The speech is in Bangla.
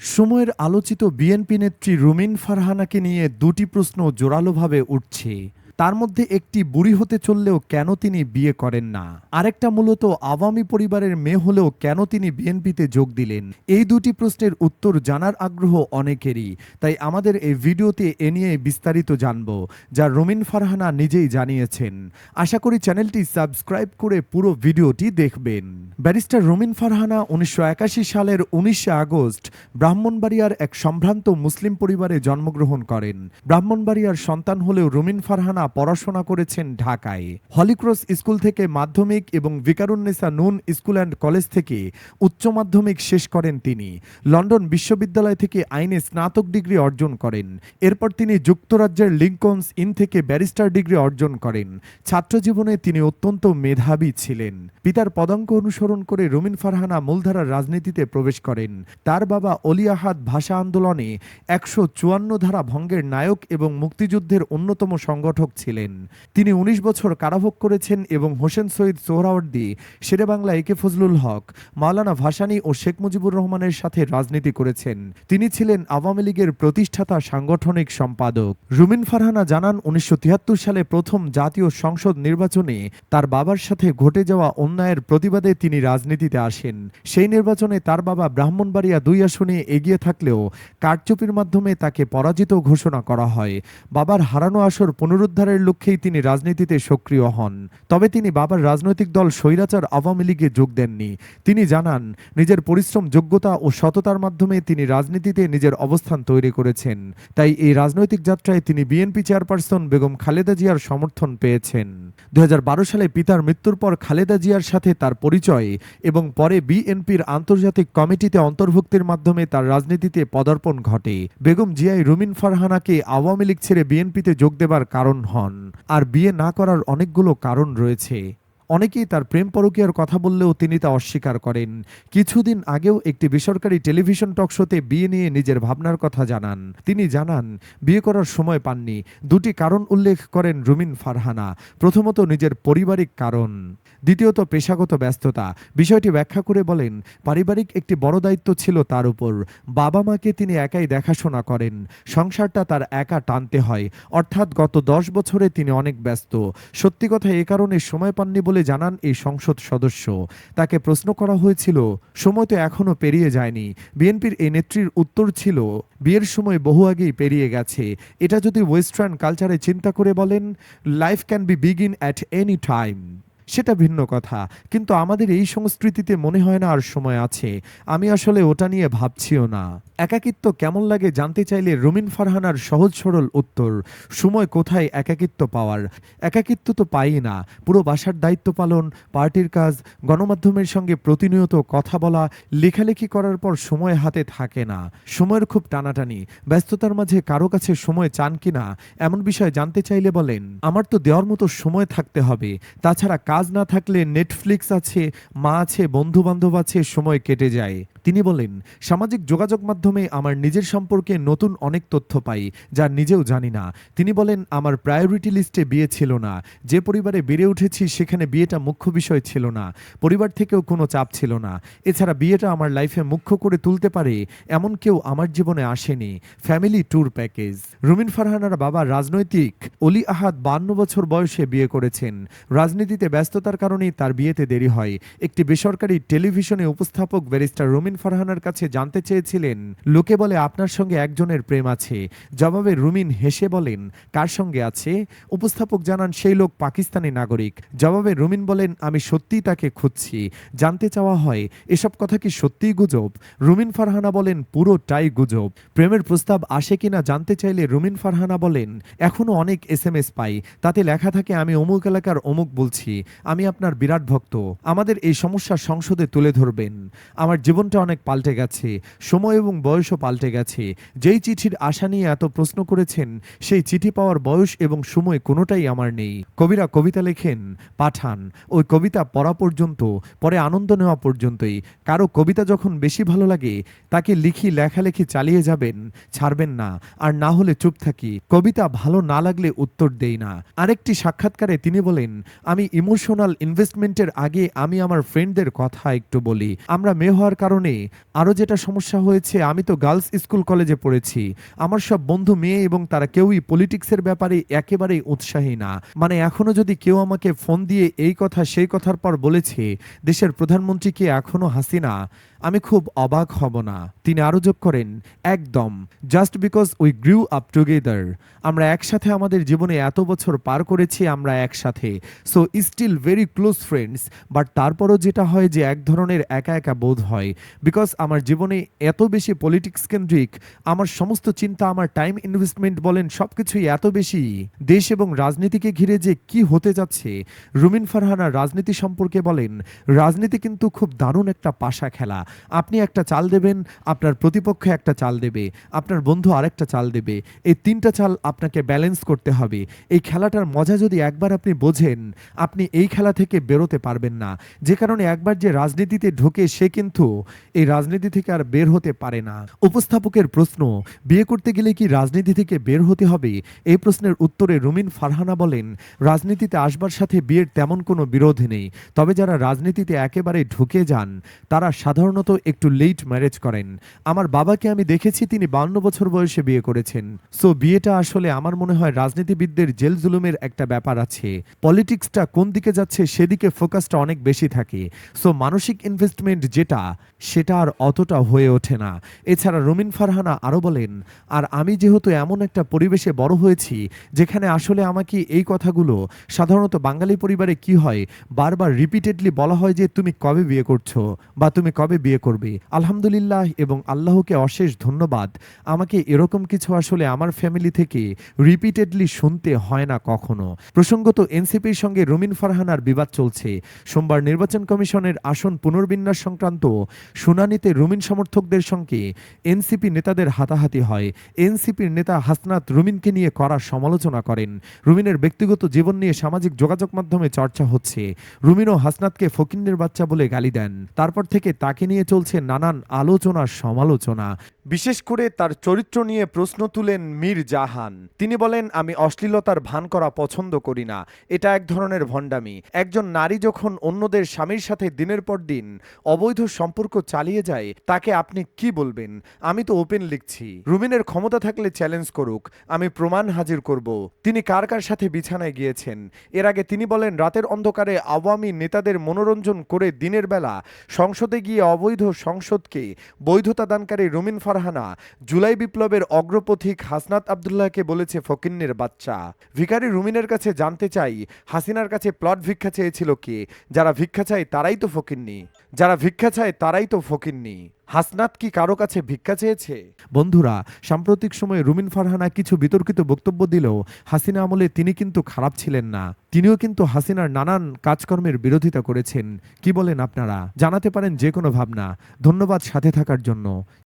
সময়ের আলোচিত বিএনপি নেত্রী রুমিন ফারহানাকে নিয়ে দুটি প্রশ্ন জোরালোভাবে উঠছে। তার মধ্যে একটি বুড়ি হতে চললেও কেন তিনি বিয়ে করেন না? আরেকটা মূলত আওয়ামী পরিবারের মেয়ে হলেও কেন তিনি বিএনপিতে যোগ দিলেন? এই দুটি প্রশ্নের উত্তর জানার আগ্রহ অনেকেরই। তাই আমাদের এই ভিডিওতে এ নিয়ে বিস্তারিত জানব, যা রুমিন ফারহানা নিজেই জানিয়েছেন। আশা করি চ্যানেলটি সাবস্ক্রাইব করে পুরো ভিডিওটি দেখবেন। ব্যারিস্টার রুমিন ফারহানা উনিশশো একাশি সালের উনিশে আগস্ট ব্রাহ্মণবাড়িয়ার এক সম্ভ্রান্ত মুসলিম পরিবারে জন্মগ্রহণ করেন। ব্রাহ্মণবাড়িয়ার সন্তান হলেও রমিন ফারহানা পড়াশোনা করেছেন ঢাকায়। হলিক্রস স্কুল থেকে মাধ্যমিক এবং ভিকারুন্নেসা নুন স্কুল অ্যান্ড কলেজ থেকে উচ্চ মাধ্যমিক শেষ করেন তিনি। লন্ডন বিশ্ববিদ্যালয় থেকে আইনে স্নাতক ডিগ্রি অর্জন করেন। এরপর তিনি যুক্তরাজ্যের লিঙ্কনস ইন থেকে ব্যারিস্টার ডিগ্রি অর্জন করেন। ছাত্রজীবনে তিনি অত্যন্ত মেধাবী ছিলেন। পিতার পদাঙ্ক অনুসরণ করে রুমিন ফারহানা মূলধারার রাজনীতিতে প্রবেশ করেন। তার বাবা অলি আহাদ ভাষা আন্দোলনে একশো চুয়ান্ন ধারা ভঙ্গের নায়ক এবং মুক্তিযুদ্ধের অন্যতম সংগঠক ছিলেন। তিনি ১৯ বছর কারাভোগ করেছেন এবং হোসেন সৈয়দ সোহরাওয়ার্দী, শেরেবাংলা একে ফজলুল হক, মাওলানা ভাসানী ও শেখ মুজিবুর রহমানের সাথে রাজনীতি করেছেন। তিনি ছিলেন আওয়ামী লীগের প্রতিষ্ঠাতা সাংগঠনিক সম্পাদক। রুমিন ফারহানা জানান, উনিশশো সালে প্রথম জাতীয় সংসদ নির্বাচনে তার বাবার সাথে ঘটে যাওয়া অন্যায়ের প্রতিবাদে তিনি রাজনীতিতে আসেন। সেই নির্বাচনে তার বাবা ব্রাহ্মণবাড়িয়া দুই আসনে এগিয়ে থাকলেও কারচুপির মাধ্যমে তাকে পরাজিত ঘোষণা করা হয়। বাবার হারানো আসর পুনরুদ্ধারের লক্ষ্যেই তিনি রাজনীতিতে সক্রিয় হন। তবে তিনি বাবার রাজনৈতিক দল স্বৈরাচার আওয়ামী লীগে যোগ দেননি। তিনি জানান, নিজের পরিশ্রম, যোগ্যতা ও সততার মাধ্যমে তিনি রাজনীতিতে নিজের অবস্থান তৈরি করেছেন। তাই এই রাজনৈতিক যাত্রায় তিনি বিএনপি চেয়ারপারসন বেগম খালেদা জিয়ার সমর্থন পেয়েছেন। দু হাজার বারো সালে পিতার মৃত্যুর পর খালেদা জিয়ার সাথে তার পরিচয় এবং পরে বিএনপির আন্তর্জাতিক কমিটিতে অন্তর্ভুক্তির মাধ্যমে তার রাজনীতিতে পদার্পণ ঘটে। বেগম জিয়াই রুমিন ফারহানাকে আওয়ামী লীগ ছেড়ে বিএনপিতে যোগ দেবার কারণ হন। আর বিয়ে না করার অনেকগুলো কারণ রয়েছে। অনেকেই তার প্রেম পরকীয়ার কথা বললেও তিনি তা অস্বীকার করেন। কিছুদিন আগেও একটি বেসরকারি টেলিভিশন টক শোতে বিয়ে নিয়ে নিজের ভাবনার কথা জানান। তিনি জানান, বিয়ে করার সময় পাননি। দুটি কারণ উল্লেখ করেন রুমিন ফারহানা। প্রথমত, নিজের পারিবারিক কারণ। দ্বিতীয়ত, পেশাগত ব্যস্ততা। বিষয়টি ব্যাখ্যা করে বলেন, পারিবারিক একটি বড় দায়িত্ব ছিল তার উপর। বাবা মাকে তিনি একাই দেখাশোনা করেন। সংসারটা তার একা টানতে হয়। অর্থাৎ গত দশ বছরে তিনি অনেক ব্যস্ত। সত্যি কথা, এ কারণে সময় পাননি বলে জানান এই সংসদ সদস্য। তাকে প্রশ্ন করা হয়েছিল, সময় তো এখনও পেরিয়ে যায়নি। বিএনপির এই নেত্রীর উত্তর ছিল, বিয়ের সময় বহু আগেই পেরিয়ে গেছে। এটা যদি ওয়েস্টার্ন কালচারে চিন্তা করে বলেন life can be begin at any time সেটা ভিন্ন কথা। কিন্তু আমাদের এই সংস্কৃতিতে মনে হয় না আর সময় আছে। আমি আসলে ওটা নিয়ে ভাবছিও না। একাকিত্ব কেমন লাগে জানতে চাইলে রুমিন ফারহানার সহজ সরল উত্তর, সময় কোথায় একাকিত্ব পাওয়ার? একাকিত্ব তো পাই না। পুরো বাসার দায়িত্ব পালন, পার্টির কাজ, গণমাধ্যমের সঙ্গে প্রতিনিয়ত কথা বলা, লেখালেখি করার পর সময় হাতে থাকে না। সময়ের খুব টানাটানি। ব্যস্ততার মাঝে কারও কাছে সময় চান কিনা, এমন বিষয় জানতে চাইলে বলেন, আমার তো দেওয়ার মতো সময় থাকতে হবে। তাছাড়া কাজ না থাকলে নেটফ্লিক্স আছে মা আছে বন্ধু বান্ধব আছে সময় কেটে যায়। তিনি বলেন, সামাজিক যোগাযোগ মাধ্যমে আমার নিজের সম্পর্কে নতুন অনেক তথ্য পাই যা নিজেও জানি না। তিনি বলেন, আমার প্রায়োরিটি লিস্টে বিয়ে ছিল না। যে পরিবারে বেড়ে উঠেছি সেখানে বিয়েটা মুখ্য বিষয় ছিল না। পরিবার থেকেও কোনো চাপ ছিল না। এছাড়া বিয়েটা আমার লাইফে মুখ্য করে তুলতে পারে এমন কেউ আমার জীবনে আসেনি। ফ্যামিলি ট্যুর প্যাকেজ রুমিন ফারহানার বাবা রাজনৈতিক। অলি আহাদ বান্ন বছর বয়সে বিয়ে করেছেন। রাজনীতিতে ব্যস্ততার কারণেই তার বিয়েতে দেরি হয়। একটি বেসরকারি টেলিভিশনে উপস্থাপক ব্যারিস্টার রুমিন ফারহানার কাছে জানতে চেয়েছিলেন, লোকে বলে, আপনার সঙ্গে একজনের প্রেম আছে। জবাবে রুমিন হেসে বলেন, কার সঙ্গে আছে? উপস্থাপক জানান, সেই লোক পাকিস্তানি নাগরিক। জবাবে রুমিন বলেন, আমি সত্যিই তাকে খুঁজছি। জানতে চাওয়া হয়, এসব কথা কি সত্যিই গুজব? রুমিন ফারহানা বলেন, পুরোটাই গুজব। প্রেমের প্রস্তাব আসে কিনা জানতে চাইলে রুমিন ফারহানা বলেন, এখনও অনেক এস এম এস পাই, তাতে লেখা থাকে, আমি অমুক এলাকার অমুক বলছি, আমি আপনার বিরাট ভক্ত। আমাদের এই সমস্যা সংসদে তুলে ধরবেন। আমার জীবনটা অনেক পাল্টে গেছে, সময় এবং বয়সও পাল্টে গেছে। যেই চিঠির আশা নিয়ে এত প্রশ্ন করেছেন, সেই চিঠি পাওয়ার বয়স এবং সময় কোনোটাই আমার নেই। কবিরা কবিতা লেখেন, পাঠান। ওই কবিতা পড়া পর্যন্ত, পরে আনন্দ নেওয়া পর্যন্তই। কারও কবিতা যখন বেশি ভালো লাগে, তাকে লিখি, লেখালেখি চালিয়ে যাবেন, ছাড়বেন না। আর না হলে চুপ থাকি। কবিতা ভালো না লাগলে উত্তর দেই না। আরেকটি সাক্ষাৎকারে তিনি বলেন, আমি ইমোশনাল ইনভেস্টমেন্টের আগে আমি আমার ফ্রেন্ডদের কথা একটু বলি। আমরা মেয়ে হওয়ার কারণে জীবনে আরও যেটা সমস্যা হয়েছে, আমি তো গার্লস স্কুল কলেজে পড়েছি। আমার সব বন্ধু মেয়ে এবং তারা কেউই পলিটিক্সের ব্যাপারে একেবারেই উৎসাহী না। মানে এখনও যদি কেউ আমাকে ফোন দিয়ে এই কথা, সেই কথার পর বলেছে, দেশের প্রধানমন্ত্রীকে এখনও হাসিনা? আমি খুব অবাক হব না। তিনি আরও যোগ করেন, একদম। Just because we grew up together আমরা একসাথে আমাদের জীবনে এত বছর পার করেছি আমরা একসাথে। So still very close friends but তারপরও যেটা হয় যে এক ধরনের একা একা বোধ হয়। বিকজ আমার জীবনে এত বেশি পলিটিক্স কেন্দ্রিক, আমার সমস্ত চিন্তা, আমার টাইম ইনভেস্টমেন্ট বলেন সব কিছুই এত বেশি। দেশ এবং রাজনীতিকে ঘিরে যে কি হতে যাচ্ছে, রুমিন ফারহানা রাজনীতি সম্পর্কে বলেন, রাজনীতি কিন্তু খুব দারুণ একটা পাশা খেলা। আপনি একটা চাল দেবেন, আপনার প্রতিপক্ষ একটা চাল দেবে, আপনার বন্ধু আরেকটা চাল দেবে, এই তিনটা চাল আপনাকে ব্যালেন্স করতে হবে। এই খেলাটার মজা যদি একবার আপনি বোঝেন, আপনি এই খেলা থেকে বেরোতে পারবেন না। যে কারণে একবার যে রাজনীতিতে ঢোকে সে কিন্তু এই রাজনীতি থেকে আর বের হতে পারে না। উপস্থাপকের প্রশ্ন, বিয়ে করতে গেলে কি রাজনীতি থেকে বের হতে হবে? এই প্রশ্নের উত্তরে রুমিন ফারহানা বলেন, রাজনীতিতে আসবার সাথে বিয়ের তেমন কোনো বিরোধ নেই। তবে যারা রাজনীতিতে একেবারে ঢুকে যান, তারা সাধারণত একটু লেট ম্যারেজ করেন। আমার বাবাকে আমি দেখেছি, তিনি বান্ন বছর বয়সে বিয়ে করেছেন। সো বিয়েটা আসলে আমার মনে হয় রাজনীতিবিদদের জেল জুলুমের একটা ব্যাপার আছে। পলিটিক্সটা কোন দিকে যাচ্ছে, সেদিকে ফোকাসটা অনেক বেশি থাকে। সো মানসিক ইনভেস্টমেন্ট যেটা, সেটা আর অতটা হয়ে ওঠে না। এছাড়া রুমিন ফারহানা আরও বলেন, আর আমি যেহেতু এমন একটা পরিবেশে বড় হয়েছি, যেখানে আসলে আমাকে এই কথাগুলো, সাধারণত বাঙালি পরিবারে কি হয়, বারবার রিপিটেডলি বলা হয় যে, তুমি কবে বিয়ে করছ? বা তুমি কবে বিয়ে করবে। আলহামদুলিল্লাহ এবং আল্লাহকে অশেষ ধন্যবাদ। আমাকে এরকম কিছু আসলে আমার ফ্যামিলি থেকে রিপিটেডলি শুনতে হয় না কখনো। প্রসঙ্গত এনসিপির সঙ্গে রুমিন ফারহানার বিবাদ চলছে। সোমবার নির্বাচন কমিশনের আসন পুনর্বিন্যাস সংক্রান্ত শুনানিতে রুমিন সমর্থকদের সঙ্গে এনসিপি নেতাদের হাতাহাতি হয়। এনসিপির নেতা হাসনাত রুমিনকে নিয়ে করা সমালোচনা করেন। রুমিনের ব্যক্তিগত জীবন নিয়ে সামাজিক যোগাযোগ মাধ্যমে চর্চা হচ্ছে। রুমিন ও হাসনাতকে ফকিন্নের বাচ্চা বলে গালি দেন। তারপর থেকে তাকে নিয়ে চলছে নানান আলোচনা সমালোচনা। বিশেষ করে তার চরিত্র নিয়ে প্রশ্ন তুলেন মীর জাহান। তিনি বলেন, আমি অশ্লীলতার ভান করা পছন্দ করি না। এটা এক ধরনের ভণ্ডামি। একজন নারী যখন অন্যদের স্বামীর সাথে দিনের পর দিন অবৈধ সম্পর্ক চালিয়ে যায়, তাকে আপনি কি বলবেন? আমি তো ওপেন লিখছি। রুমিনের ক্ষমতা থাকলে চ্যালেঞ্জ করুক। আমি প্রমাণ হাজির করব। তিনি কার কার সাথে বিছানায় গিয়েছেন? এর আগে তিনি বলেন, রাতের অন্ধকারে আওয়ামী নেতাদের মনোরঞ্জন করে দিনের বেলা সংসদে গিয়ে অবৈধ সংসদকে বৈধতা দানকারী রুমিন ফারহানা জুলাই বিপ্লবের অগ্রপথিক হাসনাত আবদুল্লাহকে বলেছে ফকিন্নের বাচ্চা। ভিখারি রুমিনের কাছে জানতে চাই, হাসিনার কাছে প্লট ভিক্ষা চেয়েছিল কে? যারা ভিক্ষা চায় তারাই তো ফকিন্নি। যারা ভিক্ষা চায় তারাই তো ফকিন্নি। হাসনাত কি কারও কাছে ভিক্ষা চেয়েছে? বন্ধুরা, সাম্প্রতিক সময়ে রুমিন ফারহানা কিছু বিতর্কিত বক্তব্য দিলেও হাসিনা আমলে তিনি কিন্তু খারাপ ছিলেন না। তিনিও কিন্তু হাসিনার নানান কাজকর্মের বিরোধিতা করেছেন। কি বলেন আপনারা? জানাতে পারেন যে কোনো ভাবনা। ধন্যবাদ সাথে থাকার জন্য।